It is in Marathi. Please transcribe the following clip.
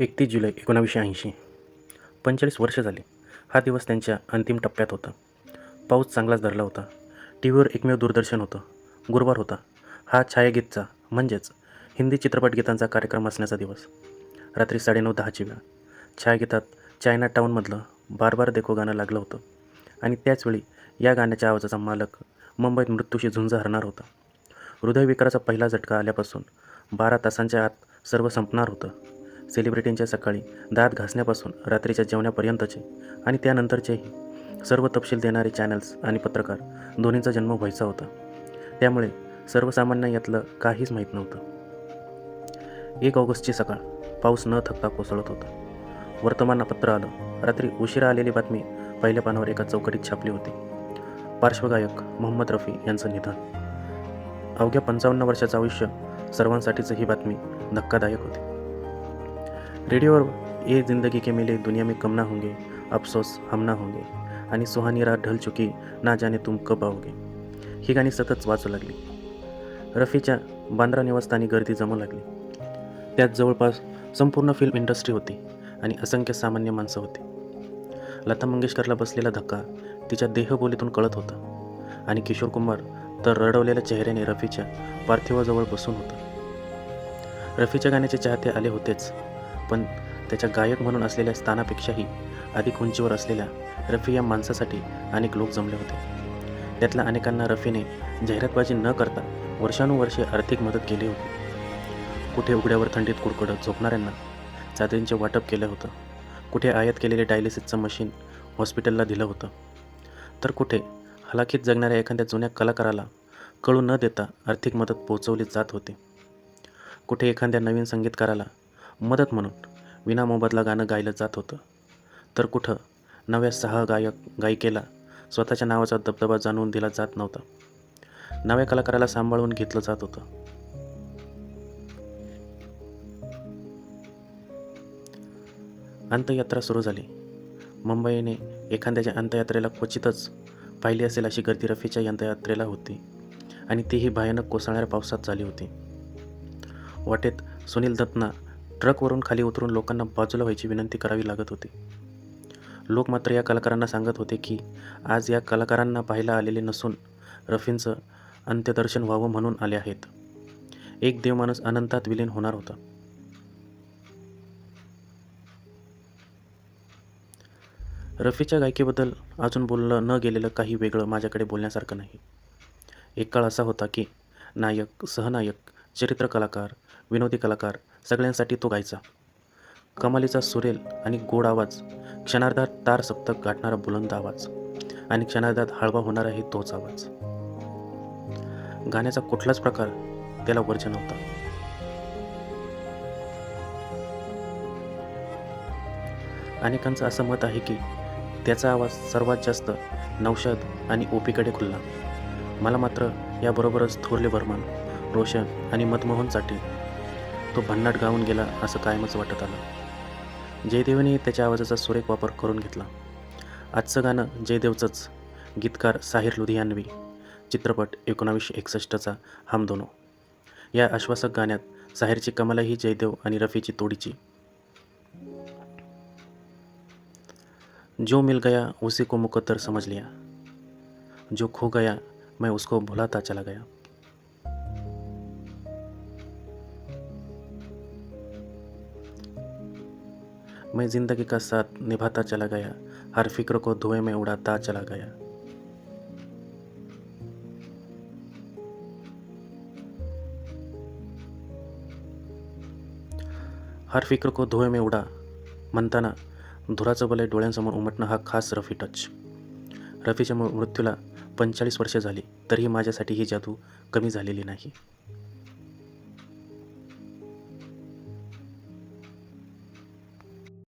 एकतीस जुलै एकोणावीसशे ऐंशी. पंचेचाळीस वर्ष झाली. हा दिवस त्यांच्या अंतिम टप्प्यात होता. पाऊस चांगलाच धरला होता. टी व्हीवर एकमेव दूरदर्शन होतं. गुरुवार होता. हा छायागीतचा म्हणजेच हिंदी चित्रपट गीतांचा कार्यक्रम असण्याचा दिवस. रात्री साडेनऊ दहाची वेळ. छायागीतात चायना टाऊनमधलं बार बार देखो गाणं लागलं होतं. आणि त्याचवेळी या गाण्याच्या आवाजाचा मालक मुंबईत मृत्यूशी झुंज हरणार होता. हृदयविकाराचा पहिला झटका आल्यापासून बारा तासांच्या आत सर्व संपणार होतं. सेलिब्रिटींच्या सकाळी दात घासण्यापासून रात्रीच्या जेवण्यापर्यंतचे आणि त्यानंतरचेही सर्व तपशील देणारे चॅनल्स आणि पत्रकार दोन्हींचा जन्म व्हायचा होता. त्यामुळे सर्वसामान्य यातलं काहीच माहीत नव्हतं. एक ऑगस्टची सकाळ पाऊस न थकता कोसळत होता. वर्तमानपत्र आलं. रात्री उशिरा आलेली बातमी पहिल्या पानावर एका चौकटीत छापली होती. पार्श्वगायक मोहम्मद रफी यांचं निधन. अवघ्या पंचावन्न वर्षाचं आयुष्य सर्वांसाठीच ही बातमी धक्कादायक होती. रेडिओवर ये जिंदगी के मेले दुनिया में कम ना होंगे अफसोस हम ना होंगे आणि सुहानी रात ढल चुकी ना जाने तुम कब आओगे. ही गाणी सतत वाचू लागली. रफीच्या बांद्रा निवासस्थानी गर्दी जमू लागली. त्यात जवळपास संपूर्ण फिल्म इंडस्ट्री होती आणि असंख्य सामान्य माणसं होती. लता मंगेशकरला बसलेला धक्का तिच्या देहबोलीतून कळत होता. आणि किशोर कुमार तर रडवलेल्या चेहऱ्याने रफीच्या पार्थिवाजवळ बसून होता. रफीच्या गाण्याचे चाहते आले होतेच पण त्याच्या गायक म्हणून असलेल्या स्थानापेक्षाही अधिक उंचीवर असलेल्या रफी या माणसासाठी अनेक लोक जमले होते. त्यातल्या अनेकांना रफीने जाहिरातबाजी न करता वर्षानुवर्षे आर्थिक मदत केली होती. कुठे उघड्यावर थंडीत कुडकुडत झोपणाऱ्यांना चादरींचे वाटप केलं होतं. कुठे आयात केलेले डायलिसिसचं मशीन हॉस्पिटलला दिलं होतं. तर कुठे हलाखीत जगणाऱ्या एखाद्या जुन्या कलाकाराला कळू न देता आर्थिक मदत पोहोचवली जात होती. कुठे एखाद्या नवीन संगीतकाराला मदत म्हणून विना मोबदला गाणं गायलं जात होतं. तर कुठं? नव्या सहा गायक गायिकेला स्वतःच्या नावाचा दबदबा जाणवून दिला जात नव्हता. नव्या कलाकाराला सांभाळून घेतलं जात होतं. अंत्ययात्रा सुरू झाली. मुंबईने एखाद्याच्या अंत्ययात्रेला क्वचितच पाहिली असेल अशी गर्दी रफीच्या अंत्ययात्रेला होती आणि तीही भयानक कोसळणाऱ्या पावसात झाली होती. वाटेत सुनील दत्तना ट्रकवरून खाली उतरून लोकांना बाजूला व्हायची विनंती करावी लागत होती. लोक मात्र या कलाकारांना सांगत होते की आज या कलाकारांना पाहायला आलेले नसून रफींचं अंत्यदर्शन व्हावं म्हणून आले आहेत. एक देवमाणूस अनंतात विलीन होणार होता. रफीच्या गायकीबद्दल अजून बोललं न गेलेलं काही वेगळं माझ्याकडे बोलण्यासारखं नाही. एक काळ असा होता की नायक सहनायक चरित्र कलाकार विनोदी कलाकार सगळ्यांसाठी तो गायचा. कमालीचा सुरेल आणि गोड आवाज क्षणार्धात तार सप्तक गाठणारा बुलंद आवाज आणि क्षणार्धात हळवा होणाराही तोच आवाज. गाण्याचा कुठलाच प्रकार त्याला वर्ज नव्हता. अनेकांचं असं मत आहे की त्याचा आवाज सर्वात जास्त नौशद आणि ओपीकडे खुलला. मला मात्र याबरोबरच थोरले बर्मन रोशन आणि मतमोहनसाठी तो भन्नाट गाऊन गेला असं कायमच वाटत आलं. जयदेवने त्याच्या आवाजाचा सुरेख वापर करून घेतला. आजचं गाणं जयदेवचंच गीतकार साहिर लुधियानवी चित्रपट एकोणावीसशे एकसष्टचा हम दोनो. या आश्वासक गाण्यात साहिरची कमालही जयदेव आणि रफीची तोडीची. जो मिल गया उसी को मुकद्दर समझ लिया. जो खो गया मैं उसको भुलाता चला गया. मैं जिंदगी का साथ निभाता चला गया हर फिक्र को धुएं में उड़ाता चला गया। हर फिक्र को धुएं में उडा म्हणताना धुराचं बलय डोळ्यांसमोर उमटणं हा खास रफी टच. रफीच्या मृत्यूला पंचेचाळीस वर्षे झाली तरीही माझ्यासाठी ही जादू कमी झालेली नाही.